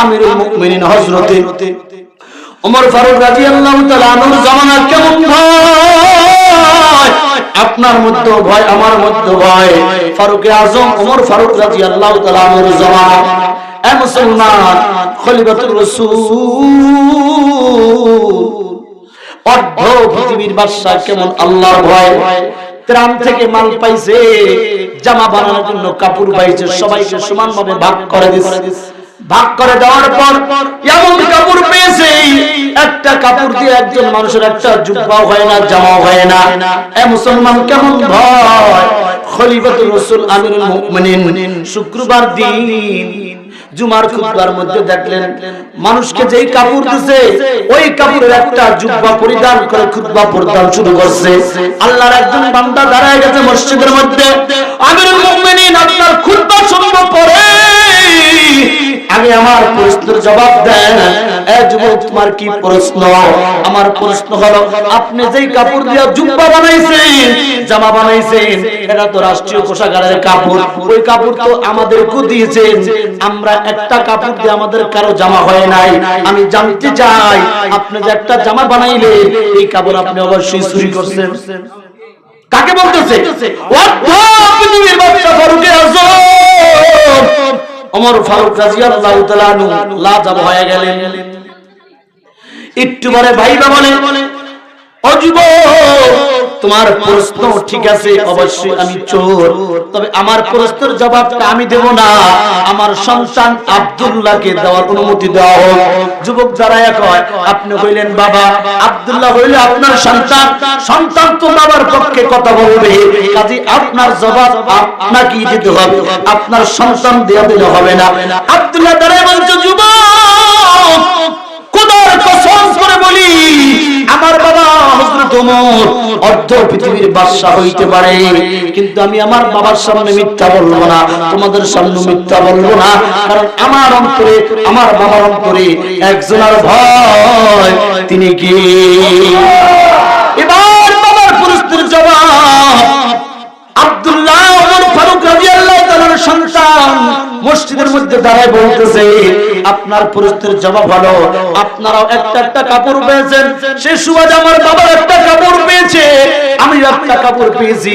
আমিরুল মুমিনিন হযরতে ওমর ফারুক রাদিয়াল্লাহু তাআলা আনহুর জামানা কেমন ভয় আপনার মধ্যে ভয় আমার মধ্যে ভয় ফারুক আজম ওমর ফারুক রাদিয়াল্লাহু তাআলা আনহুর জামানা। এ মুসলমান, খলিফাতুর রাসূল। অর্ধ পৃথিবীর বাদশা কেমন আল্লাহর ভয় ত্রাণ থেকে মাল পাইছে, জামা বানানোর জন্য কাপড় পাইছে সবাইকে সমানভাবে ভাগ করে দিচ্ছে ভাগ করে দেওয়ার পর এমন কাপড় পেয়েছে একটা কাপড় দিয়ে একজন মানুষের একটা জুব্বাও হয় না জামাও হয় না। এ মুসলমান কেমন ভয়? খলিফাতুর রাসূল আমিরুল মুমিনিন শুক্রবার দিন জুমার খুতবার মধ্যে দেখলেন মানুষকে যেই কাপড় দিছে ওই কাপড়ের একটা জুব্বা পরিধান করে খুতবা পরিধান শুরু করছে। আল্লাহর একজন বান্দা দাঁড়ায় গেছে মসজিদের মধ্যে। আমিরুল মুমিনিন আপনার খুতবা আগে আমার প্রশ্নের জবাব দেন এ যুবক, তোমার কি প্রশ্ন? আমার প্রশ্ন হলো, আপনি যেই কাপড় দিয়ে জুব্বা বানাইছেন, জামা বানাইছেন এটা তো রাষ্ট্রীয় কোষাগারের কাপড়। ওই কাপড় তো আমাদেরকে দিয়েছেন। আমরা একটা কাপড় দিয়ে আমাদের কারও জামা হয় নাই। আমি জানতে চাই, আপনি যে একটা জামা বানাইলে এই কাপড় আপনি অবশ্যই চুরি করছেন। কাকে বলতেছে? অর্ধ পৃথিবীর বাচ্চা ওমর ফারুক রাজিয়াল্লাহু তাআলা লাজব হয়ে গেলেন। একটু পরে ভাইবা বলে তোমার প্রশ্ন ঠিক আছে, অবশ্যই আমি চোর। তবে আমার প্রশ্নের জবাবটা আমি দেব না। আমার সন্তান আব্দুল্লাহকে দেওয়ার অনুমতি দেওয়া হোক। যুবক যারা কয়, আপনি হইলেন বাবা, আব্দুল্লাহ আপনার সন্তান। সন্তান তো বাবার পক্ষে কথা বলবে। কাজে আপনার জবাব আপনাকেই দিতে হবে। আপনার সন্তান দেওয়া দিলে হবে না। আব্দুল্লাহ দাঁড়ায় বলছে, যুবক, খোদার কসম করে বলি, আমার বাবা হযরত অর্ধ পৃথিবীর বাদশা হইতে পারে। কিন্তু আমি আমার বাবার সামনে মিথ্যা বলব না, তোমাদের সামনে মিথ্যা বলব না, কারণ আমার অন্তরে, আমার বাবার অন্তরে একজনের ভয় তিনি কি? এবার বাবার পরিস্থিতির জবাব, আব্দুল্লাহ ফারুক রাদিয়াল্লাহু তাআলার সন্তান মসজিদের মধ্যে দাঁড়ায় বলতেছে আপনার পরিস্থিতির জবাব হলো আপনারাও একটা একটা কাপড় পেয়েছেন। সে সুবাদ আমার বাবার একটা কাপড় পেয়েছে। আমি একটা কাপড় পেয়েছি।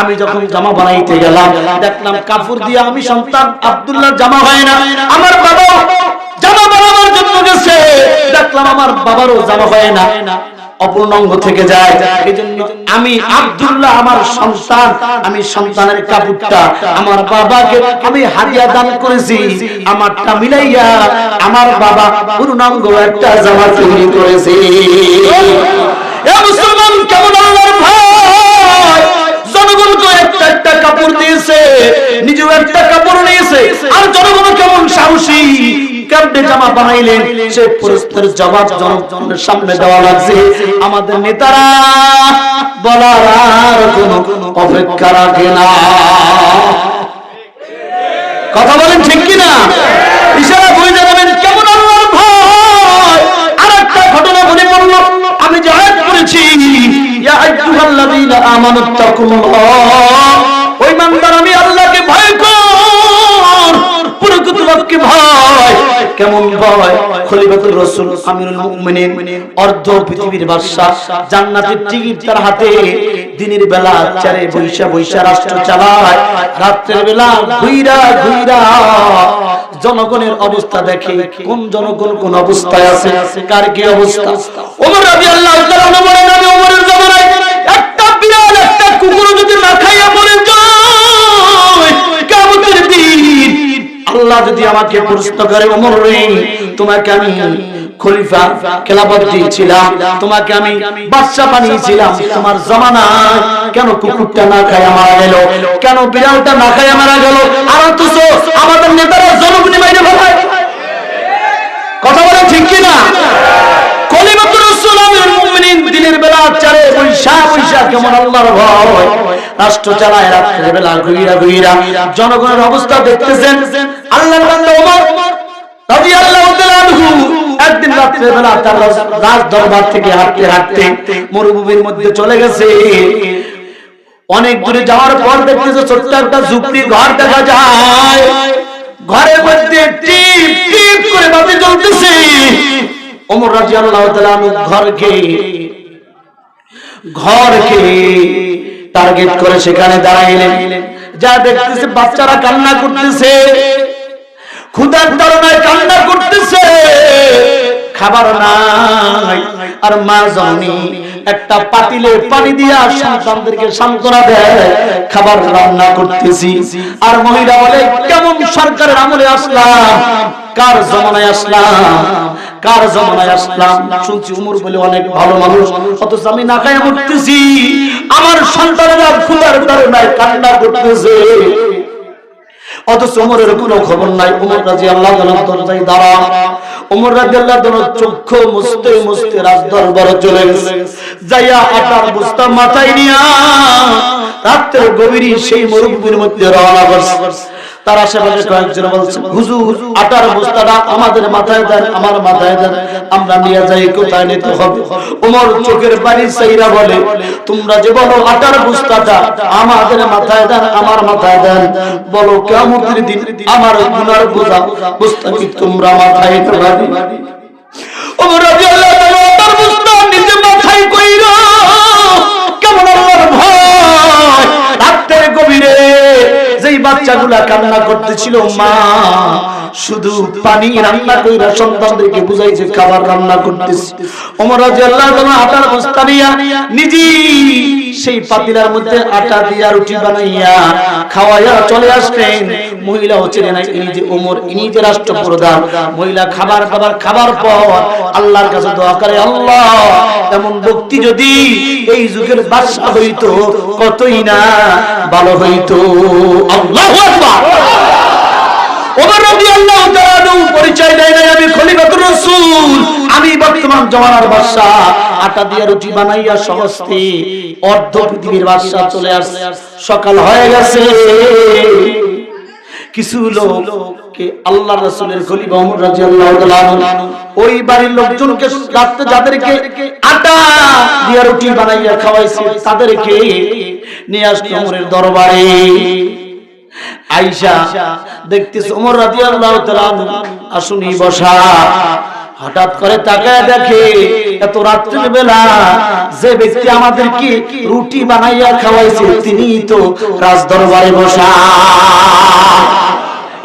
আমি যখন জামা বানাইতে গেলাম, দেখলাম কাপড় দিয়ে আমি সন্তান আব্দুল্লাহ জামা হয় না। আমার বাবা জামা বানাবার জন্য গেছে। দেখলাম আমার বাবারও জামা হয় না। অপূর্ণাঙ্গ থেকে যায়। এই জন্য আমি আব্দুল্লাহ আমার সন্তান, আমি সন্তানের কাপড়টা আমার বাবাকে আমি হারিয়া দান করেছি, আমারটা মিলাইয়া আমার বাবা পূর্ণাঙ্গ একটা জামা তৈরি করেছে। মুসলমান, কেমন আল্লাহর জনগণকে একটা একটা কাপড় দিয়েছে, নিজেও একটা কাপড় নিয়েছে, আর জনগণ কেমন সাহসী? কেমনে জামা বানাইলেন? সে প্রশ্নের জবাব জনগণের সামনে দেওয়া লাগছে। আমাদের নেতারা বলার আর কোন অপেক্ষা রাখে না। কথা বলেন ঠিক কিনা? ইশারা বুঝে যাবেন কেমন আল্লাহর ভয়? আর একটা ঘটনা পড়ল, আমি যে আয়াত করেছি ইয়া আইয়ুহাল্লাযীনা আমানুত্তাকুল্লাহ ওই মানদার আমি আল্লাহকে ভয় কর প্রকৃতপক্ষে ভয় কেমন ভয় খলিফাতুর রাসূল আমিরুল মুমিনিন, অর্ধ পৃথিবীর বাদশা জান্নাতের টিকিট তার হাতে, দিনের বেলা চারে বৈশা বৈশা রাষ্ট্র চালায়, রাত্রের বেলা ঘুইরা ঘুইরা জনগণের অবস্থা দেখে, কোন জনগণ কোন অবস্থায় আছে, কার কি অবস্থা? ওমর রাদিয়াল্লাহু তাআলা বলেন, আমি ওমরের আল্লাহ যদি আমাকে প্রশ্ন করে, ওমর রে তোমাকে আমি খলিফা খেলাফত দিয়েছিলাম, তোমাকে আমি বাদশা বানিয়েছিলাম। তোমার কেন কুকুরটা না গেল? কেন বিড়ালটা না গেল? আর আমাদের নেতারা জনগণী কথা ঠিক কিনা? দিনের বেলা চারে বৈশা বৈশা কেমন আল্লাহর ভয়। রাষ্ট্র চালায় রাত্রের বেলা ঘুইরা ঘুইরা জনগণের অবস্থা দেখতেছেন। আল্লাহর বান্দা ওমর রাদিয়াল্লাহু তাআলা একদিন রাত্রের বেলা তার রাজ দরবার থেকে হাঁটতে হাঁটতে মরুভূমির মধ্যে চলে গেছে। অনেক দূরে যাওয়ার পর দেখতেছে ছোট্ট একটা ঝুপড়ি ঘর দেখা যায়। ঘরের মধ্যে টিপ টিপ করে বাবা ওমর রাদিয়াল্লাহু তাআলা ঘরকে ঘরকে টার্গেট করে সেখানে দাঁড়াইলেন। যা দেখতেছে, বাচ্চারা কান্না করতেছে। ক্ষুধার তাড়নায় কান্না করতেছে। খাবার নাই, আর মা জননী একটা পাতিলে পানি দিয়া সন্তানদেরকে সান্ত্বনা দেয়, খাবার রান্না করতেছি। আর মহিলা বলে, কেমন সরকারের আমলে আসলাম? কার জমানায় আসলাম? কার জমানায় আসলাম? শুনছি উমর বলে, অনেক ভালো মানুষ, অথচ আমি না খায় মরতেছি। আমার সন্তানেরা ক্ষুধার তাড়নায় কান্না করতেছে। অথচ ওমরের কোনো খবর নাই। ওমর রাজি আল্লাহ দরজায় দাঁড়া ওমর রাজি আল্লাহ চক্ষু মুছতে মুছতে রাজ দরবারে চলে গেছে। যাইয়া আটার বুস্তা মাথায় নিয়া রাত্রের গভীরই সেই মরুভূমির মধ্যে রওনা করছে। তার আশেপাশে কয়েকজন বলছে আটার বস্তাটা আমাদের মাথায় দেন, আমার মাথায় দেন, আমরা নিয়ে যাই, কোথায় নিতে হবে? ওমর চোখের পানি সাইরা বলে, তোমরা যে বলো আটার বস্তাটা আমাদের মাথায় দেন, আমার মাথায় দেন, বলো কেমন দিন আমার গুনার বোঝা তোমরা মাথায় ওমর বাচ্চাগুলা কান্না করতেছিল, মা, শুধু পানি রান্না কইরা সন্তানদেরকে বুঝাইছে, খাবার রান্না করতেছে। ওমর রাদিয়াল্লাহু তাআলা আটার বস্তা নিয়া নিজে সেই পাতিলার মধ্যে আটা দিয়া রুটি বানাইয়া খাওয়াইয়া চলে আসলেন। মহিলা হচ্ছে না, ইনি যে ওমর ইনি যে রাষ্ট্রপ্রধান। মহিলা খাবার খাবার খাবার পর আল্লাহর কাছে দোয়া করে, আল্লাহ, এমন ব্যক্তি যদি এই যুগের বাদশা হইতো, কতই না ভালো হইতো। আল্লাহু আকবার। ওমর রাদিয়াল্লাহু তাআলা পরিচয় দেয় নাই আমি খলিফাতুর রাসূল। আমি বর্তমান জমানার বাদশা আটা দিয়ে রুটি বানাইয়া সহজতে অর্ধ পৃথিবীর বাদশা চলে আসছে সকাল হয়ে গেছে। কিছু লোককে আল্লাহ রাসূলের খলিফা ওমর রাদিয়াল্লাহু তাআলা ওই বাড়ির লোকজনকে রাতে যাদেরকে আটা দিয়ে রুটি বানাইয়া খাওয়াইছে, তাদেরকে নিয়ে আসলো ওমরের দরবারে। আইসা দেখতেছে ওমর রাদিয়াল্লাহু তাআলা আসুনি বসা। হঠাৎ করে তাকায় দেখে এত রাত্রির বেলা যে ব্যক্তি আমাদেরকে রুটি বানাইয়া খাওয়াইছে তিনি তো রাজ দরবারে বসা।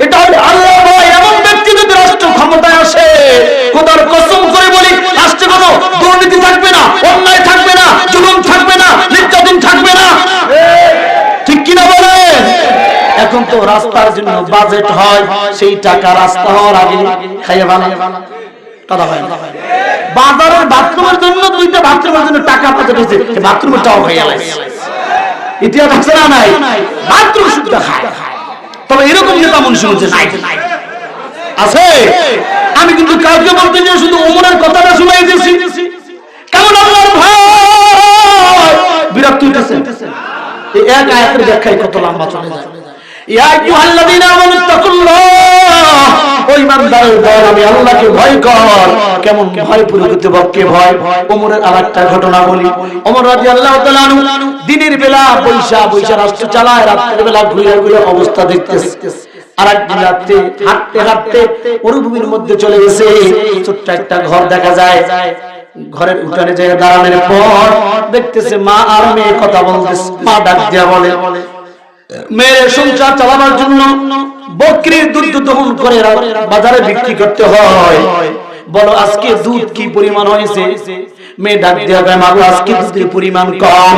এটা আল্লাহ এমন ব্যক্তি যদি রাষ্ট্র ক্ষমতায় আসে কসম করে বলি, রাষ্ট্রে কোনো দুর্নীতি থাকবে না, অন্যায় থাকবে না, জুলুম থাকবে না, নির্যাতন থাকবে না। ঠিক কিনা এখন তো রাস্তার জন্য বাজেট হয়, সেই টাকা রাস্তা হওয়ার আগে খাইয়ে ভালো কথা হয়। বাজারের বাথরুমের জন্য দুইটা বাথরুমের জন্য টাকা হয়েছে বাথরুমের টাও খাইয়া লাগছে ইতিহাস আছে না নাই? বাথরুম শুদ্ধ খায়। তবে এরকম হচ্ছে নাই। আছে? আমি কিন্তু কাউকে বলতে যে শুধু ওমরের কথাটা শুনাই দিয়েছি। কেমন আল্লাহর বিরক্ত হইতেছে এক আয়াতের ব্যাখ্যায় কত লম্বা চলে যায়। দিনের বেলা বৈশা বৈশা রাষ্ট্র চালায় বেলা অবস্থা আর একদিন রাত্রে হাঁটতে হাঁটতে মরুভূমির মধ্যে চলে গেছে। ছোট্ট একটা ঘর দেখা যায়। ঘরের উঠানে যায় দাঁড়ানোর পর দেখতেছে মা আর মেয়ে কথা বলতেছে, মা ডাক দিয়া বলে মেয়ের সংসার জন্য বকরির দুধ দহন করে বাজারে বিক্রি করতে হয়। বলো আজকে দুধ কি পরিমাণ হয়েছে? মেয়ে ডাক দিয়া কয়, মা আজকে দুধের পরিমাণ কম।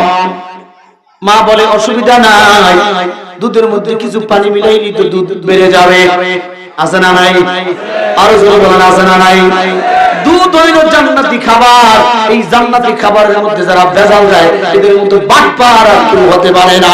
মা বলে অসুবিধা নাই। দুধের মধ্যে কিছু পানি মিলাইলি তো দুধ বেড়ে যাবে। আছে না নাই? আরও জোরে বলেন আছে না নাই? দুধ হইল জান্নাতি খাবার। এই জান্নাতি খাবারের মধ্যে যারা ভেজাল যায় এদের মধ্যে বাটপার আর হতে পারে না।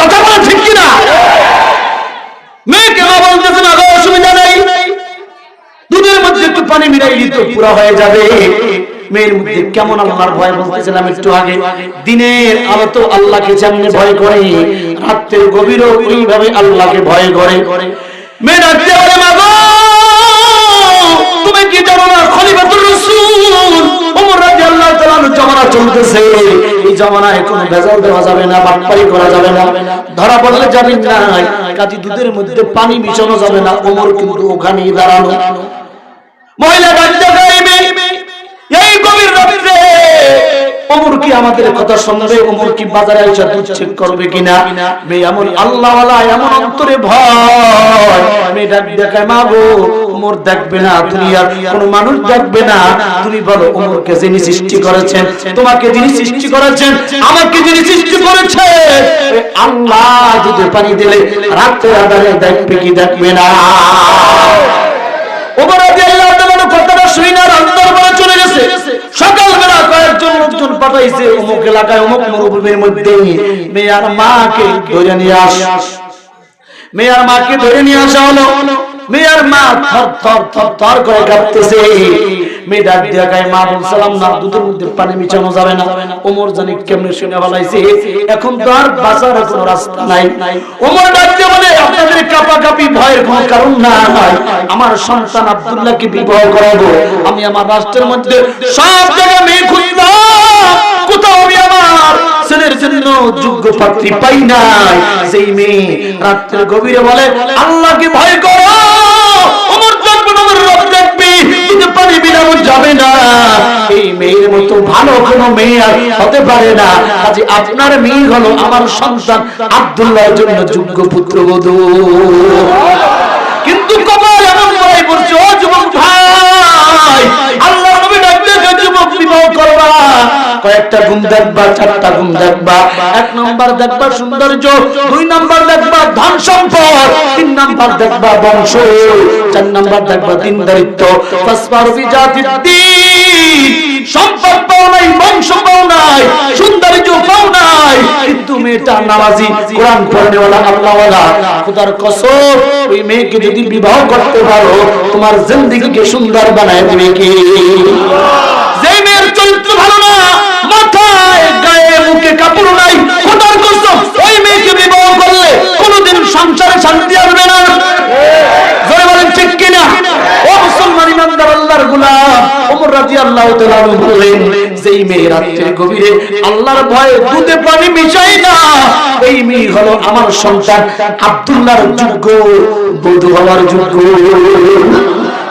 কথা বলা ঠিক কিনা? মেয়েকে মা বলতেছে না গো, অসুবিধা নেই। দুধের কিন্তু পুরো হয়ে যাবে। মেয়ের মধ্যে কেমন আল্লাহর ভয় বলতেছিলাম একটু আগে। দিনের আলো তো আল্লাহকে যেমনি ভয় করে রাত্রের গভীরও ওইভাবে আল্লাহকে ভয় করে। মেয়ে ডাকতে বলে মাগো তুমি কি জানো না খলিফাতুর রাসূল? ওমর রাদিয়াল্লাহু তাআলা জামানা চলতেছে। এই জমানায় কোনো ভেজাল দেওয়া যাবে না, বাটপারি করা যাবে না। ধরা পড়লে যাবেন না কাজী দুধের মধ্যে পানি মিশানো যাবে না, ওমর কিন্তু ওখানেই দাঁড়ানো মহিলা ডাক্তার ওমর কি আমাদের কথা শুনবে? ওমর কি বাজারে এসে দুধ চেক করবে কিনা? মেয়ে এমন আল্লাহওয়ালা, এমন অন্তরে ভয়। মেয়ে ডাক দেখায়, মা গো ওমর দেখবে না দুনিয়ার কোন মানুষ দেখবে না। তুমি বলো ওমরকে যিনি সৃষ্টি করেছেন, তোমাকে যিনি সৃষ্টি করেছেন, আমাকে যিনি সৃষ্টি করেছে আল্লাহ যদি পানি দিলে রাত্রে আধারে দেখবে কি দেখবে না। ওমর রাদিয়াল্লাহু তাআলা কথাটা শুনে না অন্তর সকালবেলা কয়েকজন লোকজন পাঠাইছে অমুক এলাকায়, অমুক মরুভূমির মধ্যে। মেয়ার মাকে ধরে নিয়ে আস। মেয়ার মাকে ধরে নিয়ে আসা হলো। মেয়ার মা থর থর থর থর করে ডাক দিয়া গায়ে মা বলছিলাম না, দুধের মধ্যে পানি মিশানো যাবে না। ওমর জানি কেমনে শুনে এখন তো আর বাঁচার রাস্তা নাই। ওমর বলে, আপনাদের ভয়ের কারণ নাই আমার সন্তান আব্দুল্লাহকে বিবাহ করাবো। আমি আমার রাষ্ট্রের মধ্যে সব জায়গায় মেয়ে খুঁজলাম। কোথাও আমি আমার ছেলের জন্য যোগ্য পাত্রী পাই নাই। সেই মেয়ে রাত্রের গভীরে বলে, আল্লাহকে ভয় করো বিলানো যাবে না। এই মেয়ের মতো ভালো কোনো মেয়ে আর হতে পারে না। আজ আপনার মেয়ে হলো আমার সন্তান আব্দুল্লাহর জন্য যোগ্য পুত্রবধূ। কিন্তু কপাল কয়েকটা গুণ দেখবা, চারটা গুণ দেখবা, এক নম্বর দেখবা সৌন্দর্য, দুই দেখবা ধন সম্পদ, তিন দেখবা বংশ, চার দেখবা সম্পদ পাও নাই, বংশ পাও নাই, সৌন্দর্য পাও নাই, কিন্তু মেয়েটা নামাজি, কোরআন পড়নেওয়ালা, আল্লাহওয়ালা ওই মেয়েকে যদি বিবাহ করতে পারো, তোমার জিন্দেগিকে সুন্দর বানায় দিবে কি? গায়ে মুখে কাপড় নাই, খোদার কসম, ওই মেয়েকে বিবাহ করলে কোনোদিন সংসারে শান্তি আসবে না।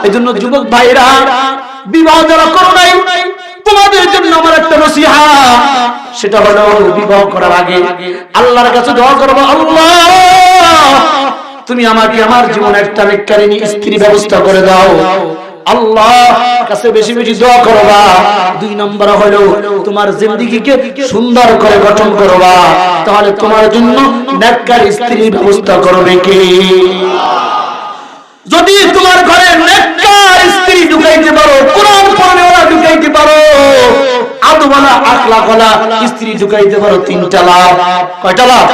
এজন্য যুবক ভাইরা, বিবাহ যারা করো নাই, তোমাদের জন্য আমার একটা নসিহা। সেটা হলো বিবাহ করার আগে আল্লাহর কাছে দোয়া করব, আল্লাহ, তুমি আমাকে আমার জীবনে একটা নেককারিনী স্ত্রী ব্যবস্থা করে দাও। আল্লাহ কাছে বেশি বেশি দোয়া করবা। দুই নম্বর হলো তোমার সুন্দর করে গঠন করবা। তাহলে তোমার জন্য নেককার স্ত্রী ব্যবস্থা করবে কে? যদি তোমার ঘরে নেককার স্ত্রী ঢুকাইতে পারো, কোরআন পড়নেওয়ালা ঢুকাইতে পারো আদওয়ালা আখলাকওয়ালা স্ত্রী ঢুকাইতে পারো তিনটা লাভ। কয়টা লাভ?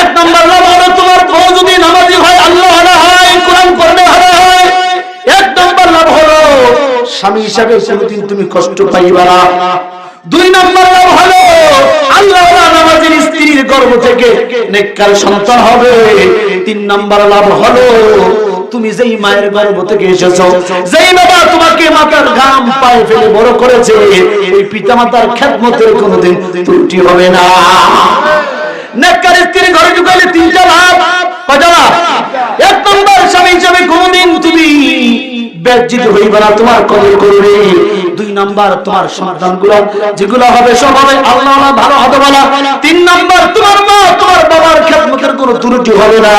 এক নম্বর লাভ হলো তোমার বউ যদি নামাজি হয়, আল্লাহ হয়, কোরআন পড়নে হয়। এক নম্বর লাভ হলো স্বামী হিসাবে কোনোদিন তুমি কষ্ট পাইবা না। দুই নম্বর লাভ হলো আল্লাহ নামাজের স্ত্রীর গর্ভ থেকে নেককার সন্তান হবে। তিন নম্বর লাভ হলো তুমি যেই মায়ের গর্ভ থেকে এসেছ, যেই বাবা তোমাকে মাতার ঘাম পায়ে ফেলে বড় করেছে, এই পিতা মাতার খ্যাতমতের কোনোদিন ত্রুটি হবে না তোমার কদর করবে। দুই নাম্বার তোমার সন্তানগুলো, যেগুলো হবে সব হবে আল্লাহ ভালো হবে বলা। তিন নাম্বার তোমার মা, তোমার বাবার খেদমতের কোনো ত্রুটি হবে না।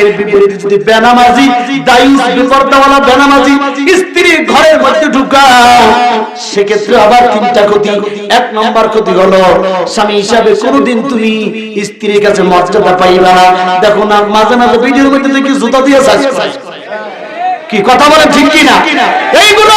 এর বিপরীতে যদি বেনামাজি, দায়ুস, বিপর্দাওয়ালা বেনামাজি, স্ত্রী ঘরের মধ্যে ঢুকাও, সেক্ষেত্রে আবার তিনটা ক্ষতি, এক নম্বর ক্ষতি হলো, স্বামী হিসাবে কোনোদিন তুমি স্ত্রীর কাছে মর্যাদা পাইবা না। দেখো না, মাঝে মাঝে ভিডিওর মধ্যে দেখি জুতা দিয়ে কি কথা বলে, ঠিক কি না এইগুলো